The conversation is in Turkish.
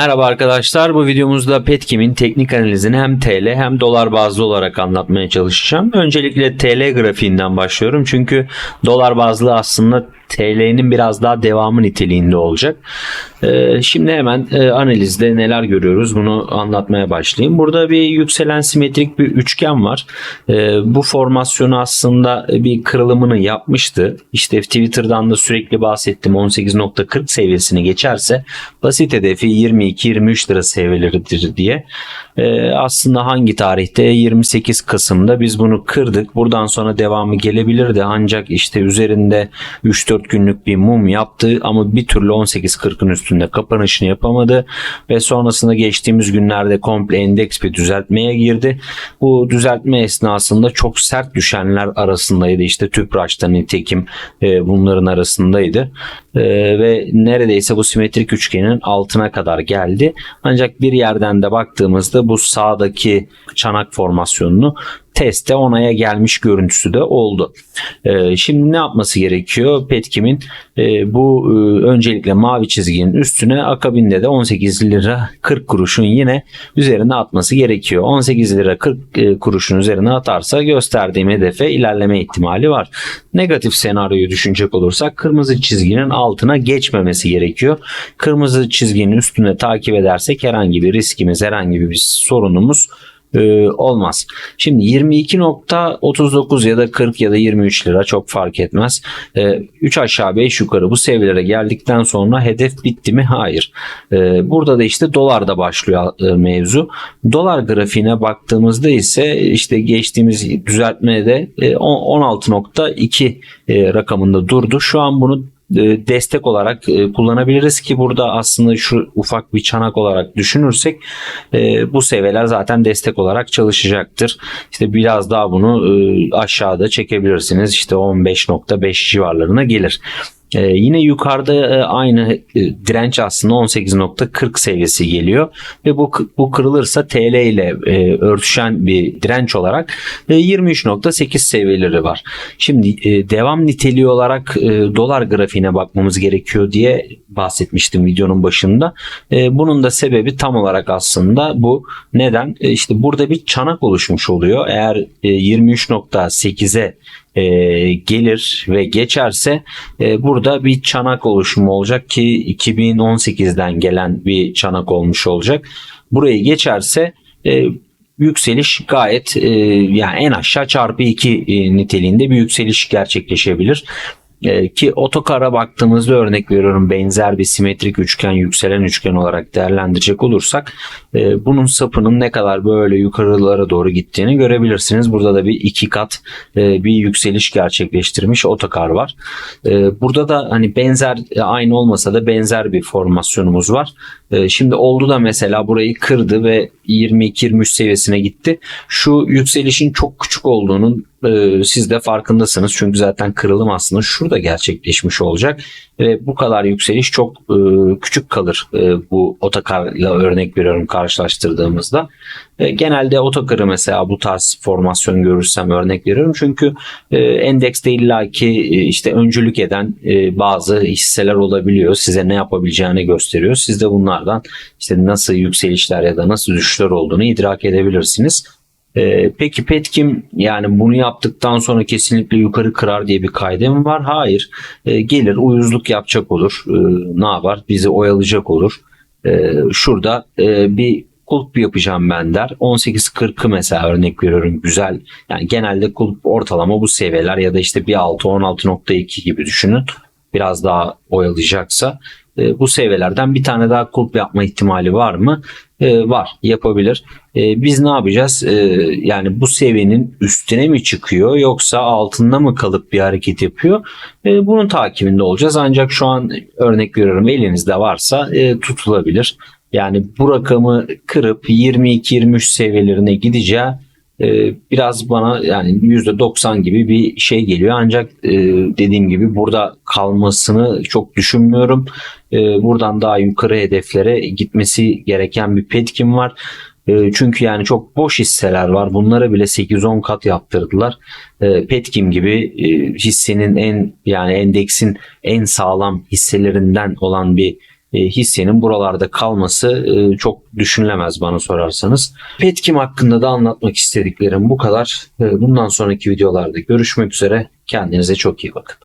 Merhaba arkadaşlar. Bu videomuzda Petkim'in teknik analizini hem TL hem dolar bazlı olarak anlatmaya çalışacağım. Öncelikle TL grafiğinden başlıyorum. Çünkü dolar bazlı aslında TL'nin biraz daha devamı niteliğinde olacak. Ee, şimdi hemen e, analizde neler görüyoruz bunu anlatmaya başlayayım. Burada bir yükselen simetrik bir üçgen var. Ee, bu formasyonu aslında bir kırılımını yapmıştı. İşte Twitter'dan da sürekli bahsettim 18.40 seviyesini geçerse basit hedefi 22-23 lira seviyeleridir diye. Ee, aslında hangi tarihte 28 Kasım'da biz bunu kırdık. Buradan sonra devamı gelebilirdi ancak işte üzerinde 3-4 günlük bir mum yaptı ama bir türlü 18.40'ın üstünde kapanışını yapamadı ve sonrasında geçtiğimiz günlerde komple endeks bir düzeltmeye girdi. Bu düzeltme esnasında çok sert düşenler arasındaydı. İşte Tüpraş'ta nitekim e, bunların arasındaydı. E, ve neredeyse bu simetrik üçgenin altına kadar geldi. Ancak bir yerden de baktığımızda bu sağdaki çanak formasyonunu teste onaya gelmiş görüntüsü de oldu. Ee, şimdi ne yapması gerekiyor? Petkim'in e, bu e, öncelikle mavi çizginin üstüne akabinde de 18 lira 40 kuruşun yine üzerine atması gerekiyor. 18 lira 40 e, kuruşun üzerine atarsa gösterdiğim hedefe ilerleme ihtimali var. Negatif senaryoyu düşünecek olursak kırmızı çizginin altına geçmemesi gerekiyor. Kırmızı çizginin üstüne takip edersek herhangi bir riskimiz, herhangi bir sorunumuz e, olmaz. Şimdi 22.39 ya da 40 ya da 23 lira çok fark etmez. E, 3 aşağı 5 yukarı bu seviyelere geldikten sonra hedef bitti mi? Hayır. E, burada da işte dolarda başlıyor e, mevzu. Dolar grafiğine baktığımızda ise işte geçtiğimiz düzeltmede e, 16.2 e, rakamında durdu. Şu an bunu destek olarak e, kullanabiliriz ki burada aslında şu ufak bir çanak olarak düşünürsek e, bu seviyeler zaten destek olarak çalışacaktır. İşte biraz daha bunu aşağıda çekebilirsiniz. İşte 15.5 civarlarına gelir. Ee, yine yukarıda e, aynı e, direnç aslında 18.40 seviyesi geliyor ve bu bu kırılırsa TL ile e, örtüşen bir direnç olarak e, 23.8 seviyeleri var. Şimdi e, devam niteliği olarak e, dolar grafiğine bakmamız gerekiyor diye bahsetmiştim videonun başında. E, bunun da sebebi tam olarak aslında bu. Neden? E, işte burada bir çanak oluşmuş oluyor. Eğer e, 23.8'e e, gelir ve geçerse e, burada bir çanak oluşumu olacak ki 2018'den gelen bir çanak olmuş olacak. Burayı geçerse e, yükseliş gayet e, yani en aşağı çarpı 2 e, niteliğinde bir yükseliş gerçekleşebilir. E, ki otokara baktığımızda örnek veriyorum benzer bir simetrik üçgen yükselen üçgen olarak değerlendirecek olursak e, bunun sapının ne kadar böyle yukarılara doğru gittiğini görebilirsiniz. Burada da bir iki kat e, bir yükseliş gerçekleştirmiş otokar var. E, burada da hani benzer e, aynı olmasa da benzer bir formasyonumuz var. E, şimdi oldu da mesela burayı kırdı ve 22-23 seviyesine gitti. Şu yükselişin çok küçük olduğunun e, siz de farkındasınız. Çünkü zaten kırılım aslında şurada gerçekleşmiş olacak. Ve bu kadar yükseliş çok e, küçük kalır e, bu otokarla örnek veriyorum karşılaştırdığımızda. E, genelde otokarı mesela bu tarz formasyon görürsem örnek veriyorum. Çünkü e, endekste illaki e, işte öncülük eden bazı hisseler olabiliyor. Size ne yapabileceğini gösteriyor. Siz de bunlardan işte nasıl yükselişler ya da nasıl düşüşler olduğunu idrak edebilirsiniz. Ee, peki Petkim yani bunu yaptıktan sonra kesinlikle yukarı kırar diye bir kaydı mı var? Hayır. Ee, gelir uyuzluk yapacak olur. Ee, ne yapar? Bizi oyalayacak olur. Ee, şurada e, bir kulp yapacağım ben der. 18.40'ı mesela örnek veriyorum güzel. Yani genelde kulp ortalama bu seviyeler ya da işte bir 6 16.2 gibi düşünün. Biraz daha oyalayacaksa e, bu seviyelerden bir tane daha kulp yapma ihtimali var mı? E, var yapabilir. E, biz ne yapacağız? E, yani bu seviyenin üstüne mi çıkıyor yoksa altında mı kalıp bir hareket yapıyor? Bunun takibinde olacağız. Ancak şu an örnek veriyorum elinizde varsa tutulabilir. Yani bu rakamı kırıp 22-23 seviyelerine gideceği biraz bana yani %90 gibi bir şey geliyor. Ancak e, dediğim gibi burada kalmasını çok düşünmüyorum. E, buradan daha yukarı hedeflere gitmesi gereken bir petkim var. Çünkü yani çok boş hisseler var. Bunlara bile 8-10 kat yaptırdılar. Petkim gibi hissenin en yani endeksin en sağlam hisselerinden olan bir e, hissenin buralarda kalması e, çok düşünülemez bana sorarsanız. Petkim hakkında da anlatmak istediklerim bu kadar. E, Bundan sonraki videolarda görüşmek üzere. Kendinize çok iyi bakın.